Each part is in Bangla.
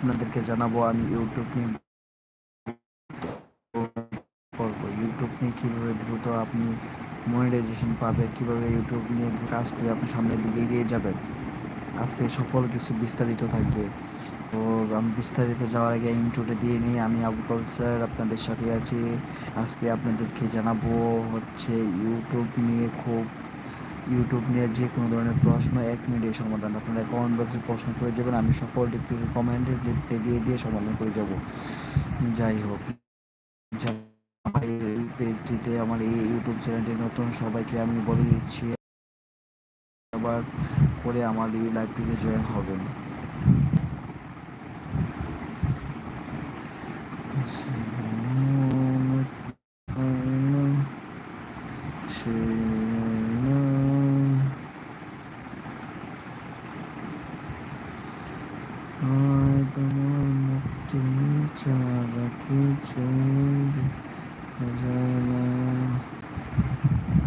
আপনাদেরকে জানাব, আমি ইউটিউব নিয়ে করব ইউটিউব নিয়ে কীভাবে দ্রুত আপনি মনিটাইজেশন পাবেন, কীভাবে ইউটিউব নিয়ে কাজ করে আপনি সামনের দিকে এগিয়ে যাবেন। আজকে সকল কিছু বিস্তারিত থাকবে। তো আমি বিস্তারিত যাওয়ার আগে ইন্ট্রোটা দিয়ে নিই। আমি আবুকল স্যার, আপনাদের সাথে আছি। আজকে আপনাদেরকে জানাব হচ্ছে ইউটিউব নিয়ে খুব ইউটিউব নিয়ে যে কোনো ধরনের প্রশ্ন, এক মিনিটে সমাধান। আপনারা কমেন্ট বক্সে প্রশ্ন করে দেবেন, আমি সকল কমেন্টে রিপ্লাই দিয়ে দিয়ে সমাধান করে যাব যাই হোক আমার এই পেজটিতে আমার এই ইউটিউব চ্যানেলটি নতুন, সবাইকে আমি বলে দিচ্ছি, আবার করে আমার এই লাইভটিতে জয়েন হবেন। দেখা যায় না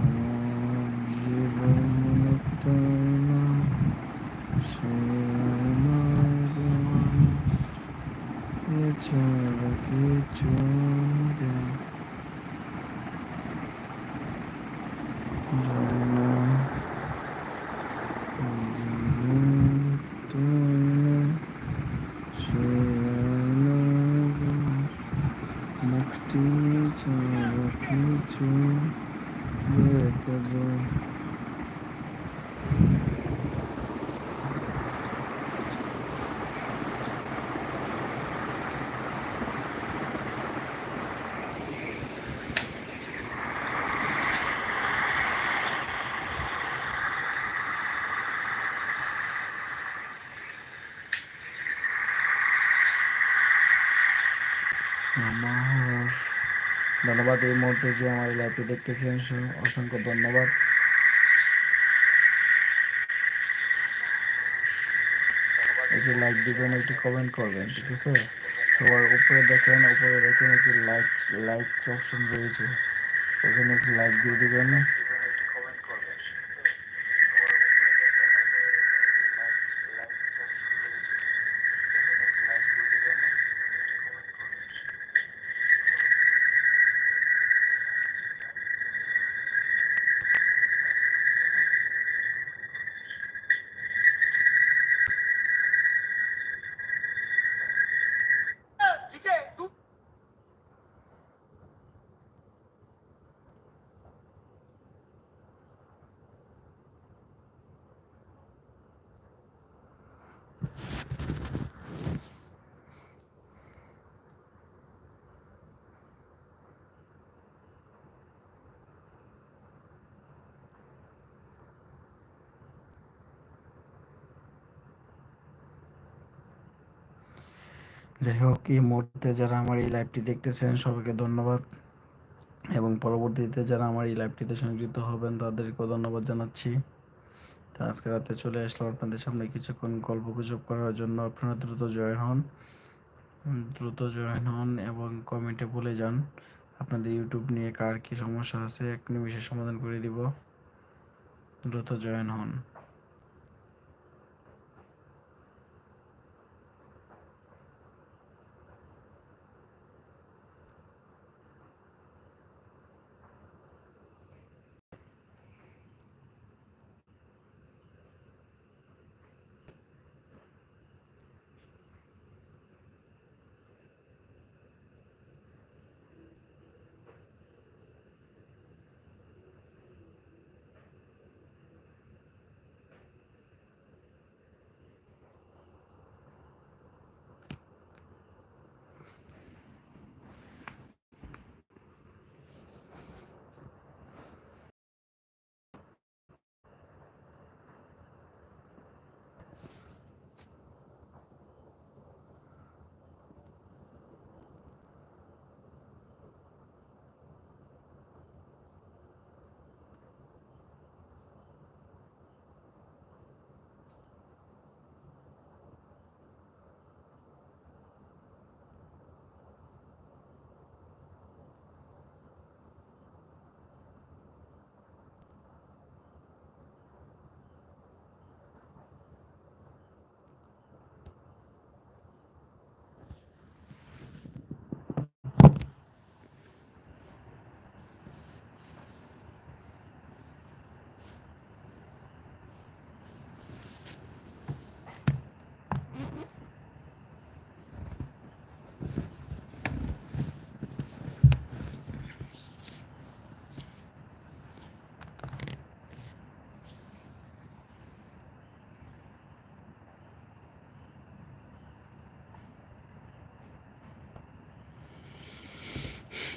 আমার জীবন অনেকটাই না সে এছাড়া দেখা যায় আমার ধন্যবাদ এই মুহূর্তে যে আমার লাইভটি দেখতেছেন। অসংখ্য ধন্যবাদ। একটি লাইক দিবেন, একটি কমেন্ট করবেন, ঠিক আছে? সবার উপরে দেখেন উপরে দেখেন একটি লাইক লাইক অপশন রয়েছে। ওখানে একটি লাইক দিয়ে দিবেন। যাই হোক, এই মুহূর্তে যারা আমার এই লাইভটি দেখতেছেন, সবাইকে ধন্যবাদ। এবং পরবর্তীতে যারা আমার এই লাইভটিতে সংযুক্ত হবেন, তাদেরকেও ধন্যবাদ জানাচ্ছি। তো আজকে রাতে চলে আসলাম আপনাদের সামনে কিছুক্ষণ গল্প গুজব করার জন্য। আপনারা দ্রুত জয়েন হন। দ্রুত জয়েন হন এবং কমেন্টে বলে যান। আপনাদের ইউটিউব নিয়ে কার কি সমস্যা আছে, এক নিমিষে সমাধান করে দিব। দ্রুত জয়েন হন।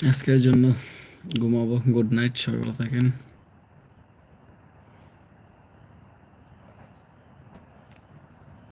আজকের জন্য ঘুমাবো। গুড নাইট ভালো থাকেন